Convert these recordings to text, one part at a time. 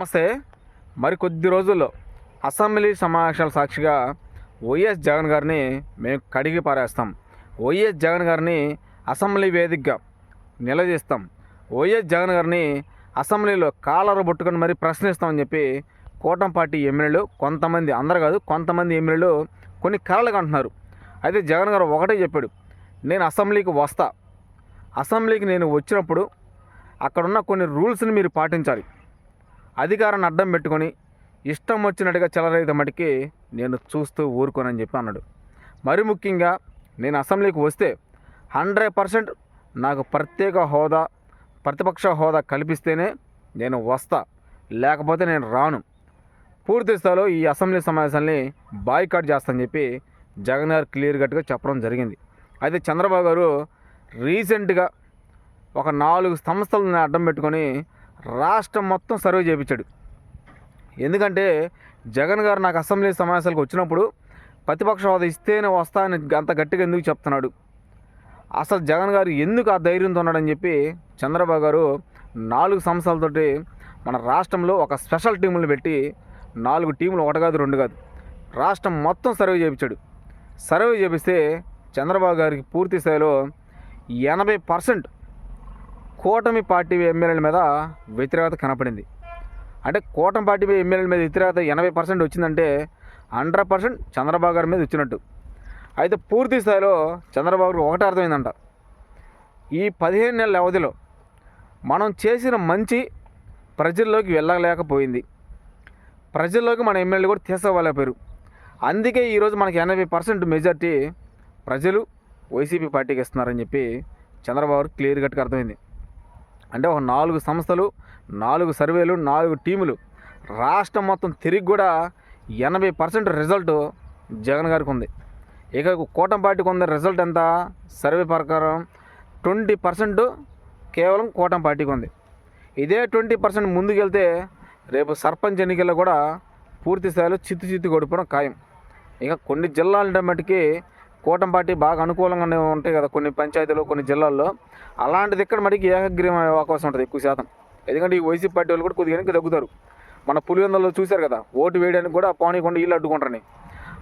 నమస్తే. మరి కొద్ది రోజుల్లో అసెంబ్లీ సమావేశాల సాక్షిగా వైఎస్ జగన్ గారిని మేము కడిగి పారేస్తాం. వైఎస్ జగన్ గారిని అసెంబ్లీ వేదికగా నిలదీస్తాం. వైఎస్ జగన్ గారిని అసెంబ్లీలో కాలర పట్టుకొని మరీ ప్రశ్నిస్తామని చెప్పి కూటమి పార్టీ ఎమ్మెల్యేలు కొంతమంది అందరు కాదు కొంతమంది ఎమ్మెల్యేలు కొన్ని కళలు అంటున్నారు అయితే జగన్ గారు ఒకటే చెప్పాడు నేను అసెంబ్లీకి వస్తా. అసెంబ్లీకి నేను వచ్చినప్పుడు అక్కడున్న కొన్ని రూల్స్ని మీరు పాటించాలి. అధికారాన్ని అడ్డం పెట్టుకొని ఇష్టం వచ్చినట్టుగా చెలరైతే మటుకి నేను చూస్తూ ఊరుకోనని చెప్పి అన్నాడు. మరి ముఖ్యంగా నేను అసెంబ్లీకి వస్తే హండ్రెడ్ పర్సెంట్ నాకు ప్రత్యేక హోదా ప్రతిపక్ష హోదా కల్పిస్తేనే నేను వస్తా లేకపోతే నేను రాను. పూర్తి స్థాయిలో ఈ అసెంబ్లీ సమావేశాన్ని బాయ్కాట్ చేస్తానని చెప్పి జగన్ గారు క్లియర్ కట్గా చెప్పడం జరిగింది. అయితే చంద్రబాబు గారు రీసెంట్గా ఒక నాలుగు సంస్థలను అడ్డం పెట్టుకొని రాష్ట్రం మొత్తం సర్వే చేయించాడు. ఎందుకంటే జగన్ గారు నాకు అసెంబ్లీ సమావేశాలకు వచ్చినప్పుడు ప్రతిపక్ష హోదా ఇస్తేనే వస్తా అని అంత గట్టిగా ఎందుకు చెప్తున్నాడు? అసలు జగన్ గారు ఎందుకు ఆ ధైర్యంతో ఉన్నాడని చెప్పి చంద్రబాబు గారు నాలుగు సంవత్సరాలతోటి మన రాష్ట్రంలో ఒక స్పెషల్ టీములు పెట్టి నాలుగు టీములు ఒకటి కాదు రెండు కాదు రాష్ట్రం మొత్తం సర్వే చేయించాడు. సర్వే చేపిస్తే చంద్రబాబు గారికి పూర్తి స్థాయిలో ఎనభై పర్సెంట్ కూటమి పార్టీ ఎమ్మెల్యేల మీద వ్యతిరేకత కనపడింది. అంటే కూటమి పార్టీ ఎమ్మెల్యేల మీద వ్యతిరేకత ఎనభై పర్సెంట్ వచ్చిందంటే హండ్రెడ్ పర్సెంట్ చంద్రబాబు గారి మీద వచ్చినట్టు. అయితే పూర్తి స్థాయిలో చంద్రబాబు ఒకటి ఒకటే అర్థమైందంట. ఈ పదిహేను నెలల వ్యవధిలో మనం చేసిన మంచి ప్రజల్లోకి వెళ్ళలేకపోయింది. ప్రజల్లోకి మన ఎమ్మెల్యేలు కూడా తీసుకోలేకపోయారు. అందుకే ఈరోజు మనకి ఎనభై పర్సెంట్ మెజార్టీ ప్రజలు వైసీపీ పార్టీకి ఇస్తున్నారని చెప్పి చంద్రబాబు క్లియర్ కట్గా అర్థమైంది. అంటే ఒక నాలుగు సంస్థలు నాలుగు సర్వేలు నాలుగు టీములు. రాష్ట్రం మొత్తం తిరిగి కూడా ఎనభై పర్సెంట్ రిజల్ట్ జగన్ గారికి ఉంది. ఇక కూటంపాటికి ఉంది రిజల్ట్ ఎంత? సర్వే ప్రకారం ట్వంటీ పర్సెంట్ కేవలం కూటంపాటికి ఉంది. ఇదే ట్వంటీ పర్సెంట్ ముందుకెళ్తే రేపు సర్పంచ్ ఎన్నికల్లో కూడా పూర్తి స్థాయిలో చిత్తు చిత్తు కొడిపోవడం ఖాయం. ఇక కొన్ని జిల్లాల మటుకి కూటమి పార్టీ బాగా అనుకూలంగానే ఉంటాయి కదా కొన్ని పంచాయతీలు కొన్ని జిల్లాల్లో. అలాంటిది ఇక్కడ మనకి ఏకగ్రీవం అవకాశం ఉంటుంది ఎక్కువ శాతం. ఎందుకంటే ఈ వైసీపీ పార్టీ వాళ్ళు కూడా కొద్దిగా వెనక్కి తగ్గుతారు. మన పులివెందులలో చూశారు కదా ఓటు వేయడానికి కూడా పోనీకుండా ఇల్లు అడ్డుకుంటారని.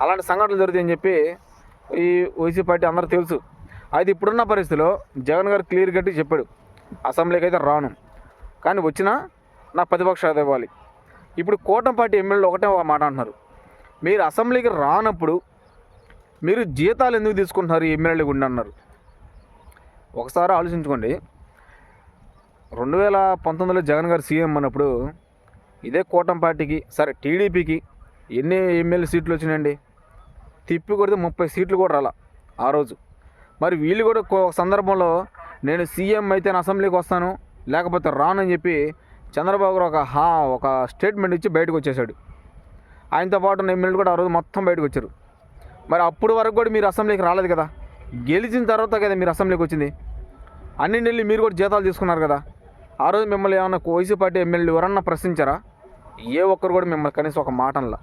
అలాంటి సంఘటనలు జరుగుతాయని చెప్పి ఈ వైసీపీ పార్టీ అందరూ తెలుసు. అయితే ఇప్పుడున్న పరిస్థితిలో జగన్ గారు క్లియర్ కట్టి చెప్పాడు అసెంబ్లీకి అయితే రాను. కానీ వచ్చినా నాకు ప్రతిపక్ష ఇవ్వాలి. ఇప్పుడు కూటమి పార్టీ ఎమ్మెల్యేలు ఒకటే ఒక మాట అంటున్నారు. మీరు అసెంబ్లీకి రానప్పుడు మీరు జీతాలు ఎందుకు తీసుకుంటున్నారు? ఈ ఎమ్మెల్యేలు గుండా అన్నారు. ఒకసారి ఆలోచించుకోండి. రెండు వేల పంతొమ్మిదిలో జగన్ గారు సీఎం అన్నప్పుడు ఇదే కూటమి పార్టీకి సరే టీడీపీకి ఎన్ని ఎమ్మెల్యే సీట్లు వచ్చినాయండి? తిప్పి కొడితే ముప్పై సీట్లు కూడా రాలా ఆ రోజు. మరి వీళ్ళు కూడా ఒక సందర్భంలో నేను సీఎం అయితే నేను అసెంబ్లీకి వస్తాను లేకపోతే రానని చెప్పి చంద్రబాబు గారు ఒక హా ఒక స్టేట్మెంట్ ఇచ్చి బయటకు వచ్చేసాడు ఆయనతో పాటు ఉన్న ఎమ్మెల్యేలు కూడా ఆ రోజు మొత్తం బయటకు వచ్చారు. మరి అప్పుడు వరకు కూడా మీరు అసెంబ్లీకి రాలేదు కదా. గెలిచిన తర్వాత కదా మీరు అసెంబ్లీకి వచ్చింది. అన్ని నెలలు మీరు కూడా జీతాలు తీసుకున్నారు కదా. ఆ రోజు మిమ్మల్ని ఏమన్నా వైసీ పార్టీ ఎమ్మెల్యేలు ఎవరన్నా ప్రశ్నించారా? ఏ ఒక్కరు కూడా మిమ్మల్ని కనీసం ఒక మాటనలా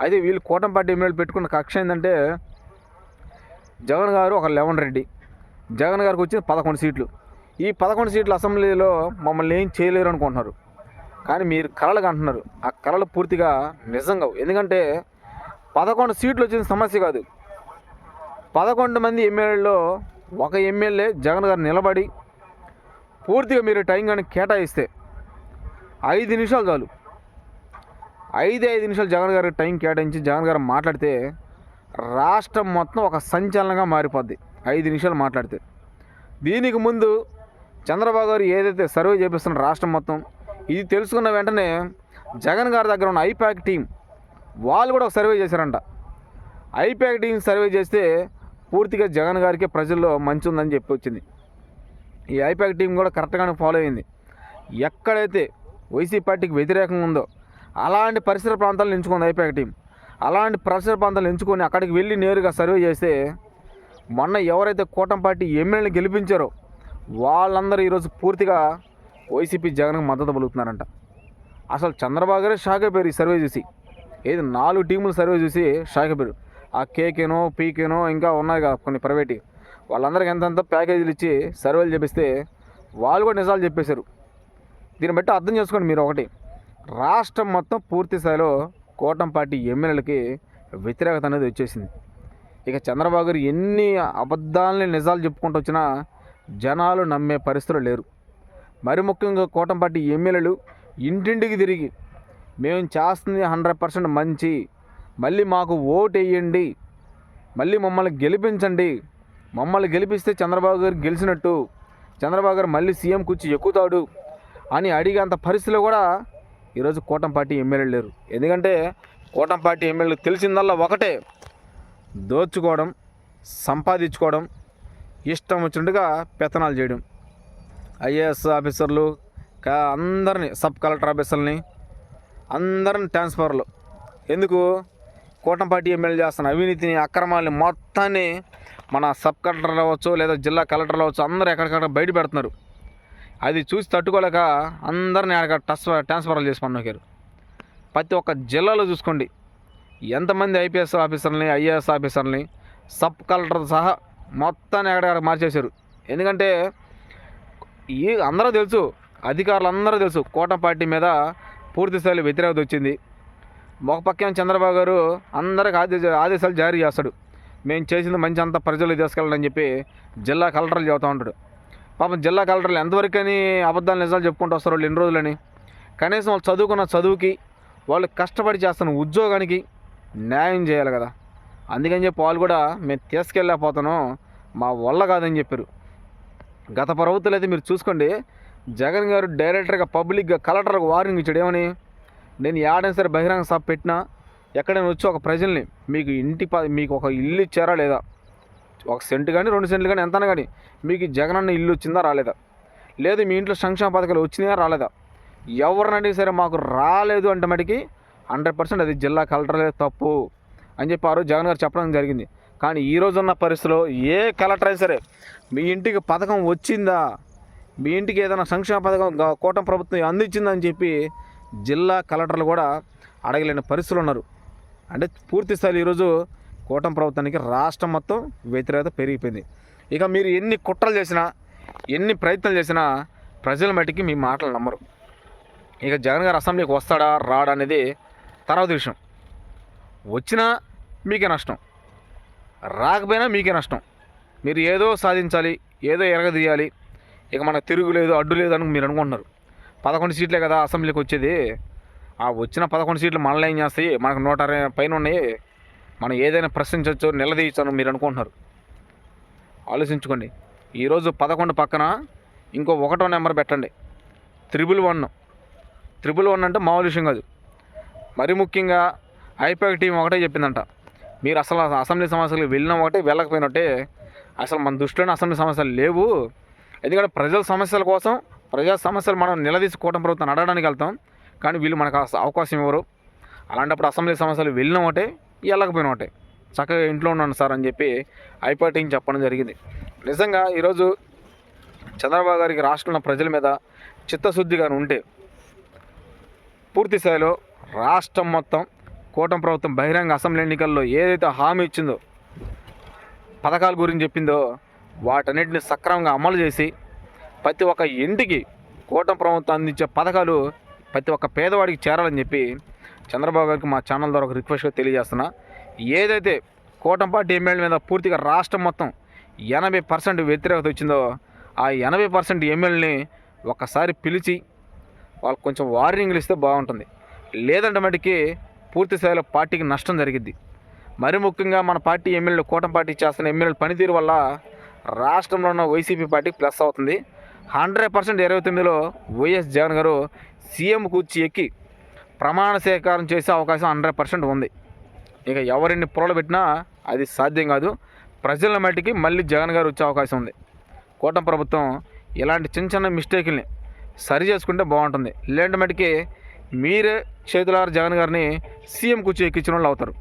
అయితే వీళ్ళు కూటమి పార్టీ ఎమ్మెల్యేలు పెట్టుకున్న కక్ష ఏంటంటే జగన్ గారు ఒక లెవెన్ రెడ్డి. జగన్ గారికి వచ్చింది పదకొండు సీట్లు. ఈ పదకొండు సీట్లు అసెంబ్లీలో మమ్మల్ని ఏం చేయలేరు అనుకుంటున్నారు. కానీ మీరు కళలు అంటున్నారు. ఆ కళలు పూర్తిగా నిజంగా. ఎందుకంటే పదకొండు సీట్లు వచ్చిన సమస్య కాదు. పదకొండు మంది ఎమ్మెల్యేలో ఒక ఎమ్మెల్యే జగన్ గారు నిలబడి పూర్తిగా మీరు టైం కానీ కేటాయిస్తే ఐదు నిమిషాలు చాలు. ఐదు ఐదు నిమిషాలు జగన్ గారికి టైం కేటాయించి జగన్ గారు మాట్లాడితే రాష్ట్రం మొత్తం ఒక సంచలనంగా మారిపోద్ది. ఐదు నిమిషాలు మాట్లాడితే. దీనికి ముందు చంద్రబాబు గారు ఏదైతే సర్వే చేపిస్తున్న రాష్ట్రం మొత్తం ఇది తెలుసుకున్న వెంటనే జగన్ గారి దగ్గర ఉన్న ఐపాక్ టీం వాళ్ళు కూడా ఒక సర్వే చేశారంట. ఐపాక్ టీం సర్వే చేస్తే పూర్తిగా జగన్ గారికి ప్రజల్లో మంచి ఉందని చెప్పి వచ్చింది. ఈ ఐపాక్ టీం కూడా కరెక్ట్గానే ఫాలో అయింది. ఎక్కడైతే వైసీపీ పార్టీకి వ్యతిరేకంగా ఉందో అలాంటి పరిసర ప్రాంతాలను ఎంచుకుంది ఐపాక్ టీం. అలాంటి పరిసర ప్రాంతాలు ఎంచుకొని అక్కడికి వెళ్ళి నేరుగా సర్వే చేస్తే మొన్న ఎవరైతే కూటమి పార్టీ ఎమ్మెల్యేని గెలిపించారో వాళ్ళందరూ ఈరోజు పూర్తిగా వైసీపీ జగన్కి మద్దతు పలుకుతున్నారంట. అసలు చంద్రబాబు గారే షాక్ అయిపోయారు ఈ సర్వే చూసి. ఏది నాలుగు టీములు సర్వే చూసి షాక్ అయిపోయారు. ఆ కేకేనో పీకేనో ఇంకా ఉన్నాయి కదా కొన్ని ప్రైవేట్. వాళ్ళందరికీ ఎంతెంత ప్యాకేజీలు ఇచ్చి సర్వేలు చేపిస్తే వాళ్ళు కూడా నిజాలు చెప్పేశారు. దీన్ని బట్టి అర్థం చేసుకోండి మీరు ఒకటి. రాష్ట్రం మొత్తం పూర్తి స్థాయిలో కూటమి పార్టీ ఎమ్మెల్యేలకి వ్యతిరేకత అనేది వచ్చేసింది. ఇక చంద్రబాబు గారు ఎన్ని అబద్ధాలని నిజాలు చెప్పుకుంటూ వచ్చినా జనాలు నమ్మే పరిస్థితులు లేరు. మరి ముఖ్యంగా కూటమి పార్టీ ఎమ్మెల్యేలు ఇంటింటికి తిరిగి మేము చేస్తుంది హండ్రెడ్ పర్సెంట్ మంచి. మళ్ళీ మాకు ఓటు వేయండి మళ్ళీ మమ్మల్ని గెలిపించండి. మమ్మల్ని గెలిపిస్తే చంద్రబాబు గారు గెలిచినట్టు. చంద్రబాబు గారు మళ్ళీ సీఎం కూర్చి ఎక్కుతాడు అని అడిగేంత పరిస్థితిలో కూడా ఈరోజు కూటమి పార్టీ ఎమ్మెల్యేలు లేరు. ఎందుకంటే కూటమి పార్టీ ఎమ్మెల్యేలు తెలిసిందల్లా ఒకటే. దోచుకోవడం సంపాదించుకోవడం ఇష్టం వచ్చినట్టుగా పెత్తనాలు చేయడం. ఐఏఎస్ ఆఫీసర్లు కా అందరినీ సబ్ కలెక్టర్ ఆఫీసర్ని అందరిని ట్రాన్స్ఫర్లు. ఎందుకు? కూటమి పార్టీ ఎమ్మెల్యే చేస్తున్న అవినీతిని అక్రమాలని మొత్తాన్ని మన సబ్ కలెక్టర్ అవ్వచ్చు లేదా జిల్లా కలెక్టర్లు అవ్వచ్చు అందరూ ఎక్కడికక్కడ బయట పెడుతున్నారు. అది చూసి తట్టుకోలేక అందరిని అక్కడ ట్రాన్స్ఫర్ ట్రాన్స్ఫర్లు చేసి పన్నుకారు ప్రతి ఒక్క జిల్లాలో చూసుకోండి. ఎంతమంది ఐపీఎస్ ఆఫీసర్ని ఐఏఎస్ ఆఫీసర్ని సబ్ కలెక్టర్ సహా మొత్తాన్ని ఎక్కడెక్కడ మార్చేశారు. ఎందుకంటే ఈ అందరూ తెలుసు అధికారులు అందరూ తెలుసు కూటమి పార్టీ మీద పూర్తి స్థాయిలో వ్యతిరేకత వచ్చింది. ఒక పక్కన చంద్రబాబు గారు అందరికి ఆదేశ ఆదేశాలు జారీ చేస్తాడు. మేము చేసింది మంచి అంతా ప్రజలు తీసుకెళ్ళాలని చెప్పి జిల్లా కలెక్టర్లు చెబుతూ ఉంటాడు పాపం జిల్లా కలెక్టర్లు అని అబద్ధాలు నిజాలు చెప్పుకుంటూ వస్తారు వాళ్ళు ఎన్ని రోజులని? కనీసం వాళ్ళు చదువుకున్న చదువుకి వాళ్ళు కష్టపడి చేస్తున్న ఉద్యోగానికి న్యాయం చేయాలి కదా. అందుకని చెప్పి వాళ్ళు కూడా మేము తీసుకెళ్ళకపోతున్నాం మా వల్ల కాదని చెప్పారు. గత ప్రభుత్వాలు అయితే మీరు చూసుకోండి జగన్ గారు డైరెక్టర్గా పబ్లిక్గా కలెక్టర్కి వార్నింగ్ ఇచ్చాడు. ఏమని? నేను ఏడైనా సరే బహిరంగ సభ పెట్టినా ఎక్కడైనా వచ్చి ఒక ప్రజల్ని మీకు ఇంటి మీకు ఒక ఇల్లు ఇచ్చారా లేదా? ఒక సెంటు కానీ రెండు సెంట్లు కానీ ఎంతనా కానీ మీకు జగన్ అన్న ఇల్లు వచ్చిందా రాలేదా? లేదు మీ ఇంట్లో సంక్షేమ పథకాలు వచ్చినాయా రాలేదా? ఎవరినంటే సరే మాకు రాలేదు అంటే మటుకి హండ్రెడ్ పర్సెంట్ అది జిల్లా కలెక్టర్లే తప్పు అని చెప్పి ఆ రోజు జగన్ గారు చెప్పడం జరిగింది. కానీ ఈ రోజు ఉన్న పరిస్థితిలో ఏ కలెక్టర్ అయినా సరే మీ ఇంటికి పథకం వచ్చిందా? మీ ఇంటికి ఏదైనా సంక్షేమ పథకం కోటం కూటమి ప్రభుత్వం అందించిందని చెప్పి జిల్లా కలెక్టర్లు కూడా అడగలేని పరిస్థితులు ఉన్నారు. అంటే పూర్తి స్థాయిలో ఈరోజు కూటమి ప్రభుత్వానికి రాష్ట్రం మొత్తం వ్యతిరేకత పెరిగిపోయింది. ఇక మీరు ఎన్ని కుట్రలు చేసినా ఎన్ని ప్రయత్నాలు చేసినా ప్రజల మట్టికి మీ మాటలు నమ్మరు. ఇక జగన్ గారు అసెంబ్లీకి వస్తాడా రాడా అనేది తర్వాత విషయం. వచ్చినా మీకే నష్టం. రాకపోయినా మీకే నష్టం. మీరు ఏదో సాధించాలి ఏదో ఎరగదీయాలి ఇక మనకు తిరుగు లేదు అడ్డు లేదు అని మీరు అనుకుంటున్నారు. పదకొండు సీట్లే కదా అసెంబ్లీకి వచ్చేది. ఆ వచ్చిన పదకొండు సీట్లు మనల్ని ఏం చేస్తాయి? మనకు నూట అరవై పైన ఉన్నాయి. మనం ఏదైనా ప్రశ్నించవచ్చు నిలదీయచ్చు అని మీరు అనుకుంటున్నారు. ఆలోచించుకోండి. ఈరోజు పదకొండు పక్కన ఇంకో ఒకటో నెంబర్ పెట్టండి. Triple one. త్రిబుల్ వన్ అంటే మామూలు విషయం కాదు. మరి ముఖ్యంగా ఐపాక్ టీం ఒకటే చెప్పిందంట. మీరు అసలు అసెంబ్లీ సమస్యలకు వెళ్ళిన ఒకటే వెళ్ళకపోయినట్టే అసలు మన దృష్టిలోనే అసెంబ్లీ సమస్యలు లేవు. ఎందుకంటే ప్రజల సమస్యల కోసం ప్రజా సమస్యలు మనం నిలదీసి కూటమి ప్రభుత్వం అడగడానికి వెళ్తాం. కానీ వీళ్ళు మనకు అవకాశం ఇవ్వరు. అలాంటప్పుడు అసెంబ్లీ సమస్యలు వెళ్ళిన ఒకటే వెళ్ళకపోయిన ఒకటే చక్కగా ఇంట్లో ఉన్నాను సార్ అని చెప్పి ఐపాటింగ్ చెప్పడం జరిగింది. నిజంగా ఈరోజు చంద్రబాబు గారికి రాష్ట్రంలో ప్రజల మీద చిత్తశుద్ధిగా ఉంటే పూర్తి స్థాయిలో రాష్ట్రం మొత్తం కూటమి ప్రభుత్వం బహిరంగ అసెంబ్లీ ఎన్నికల్లో ఏదైతే హామీ ఇచ్చిందో పథకాల గురించి చెప్పిందో వాటన్నిటిని సక్రమంగా అమలు చేసి ప్రతి ఒక్క ఇంటికి కూటమి ప్రభుత్వం అందించే పథకాలు ప్రతి ఒక్క పేదవాడికి చేరాలని చెప్పి చంద్రబాబు గారికి మా ఛానల్ ద్వారా ఒక రిక్వెస్ట్గా తెలియజేస్తున్నా. ఏదైతే కూటమి పార్టీ ఎమ్మెల్యే మీద పూర్తిగా రాష్ట్రం మొత్తం ఎనభై పర్సెంట్ వ్యతిరేకత వచ్చిందో ఆ ఎనభై పర్సెంట్ ఎమ్మెల్యేని ఒకసారి పిలిచి వాళ్ళకి కొంచెం వార్నింగ్లు ఇస్తే బాగుంటుంది. లేదంటే మటుకి పూర్తి స్థాయిలో పార్టీకి నష్టం జరిగిద్ది. మరి ముఖ్యంగా మన పార్టీ ఎమ్మెల్యేలు కూటమి పార్టీ చేస్తున్న ఎమ్మెల్యేల పనితీరు వల్ల రాష్ట్రంలో ఉన్న వైసీపీ పార్టీకి ప్లస్ అవుతుంది. హండ్రెడ్ పర్సెంట్ ఇరవై తొమ్మిదిలో వైఎస్ జగన్ గారు సీఎం కూర్చి ఎక్కి ప్రమాణ స్వీకారం చేసే అవకాశం హండ్రెడ్ పర్సెంట్ ఉంది. ఇక ఎవరిని పొరలు పెట్టినా అది సాధ్యం కాదు. ప్రజల మట్టికి మళ్ళీ జగన్ గారు వచ్చే అవకాశం ఉంది. కూటమి ప్రభుత్వం ఇలాంటి చిన్న చిన్న మిస్టేక్ని సరి చేసుకుంటే బాగుంటుంది. లేదంటే మటుకి మీరే చేతులారు జగన్ గారిని సీఎం కూర్చి ఎక్కించిన వాళ్ళు అవుతారు.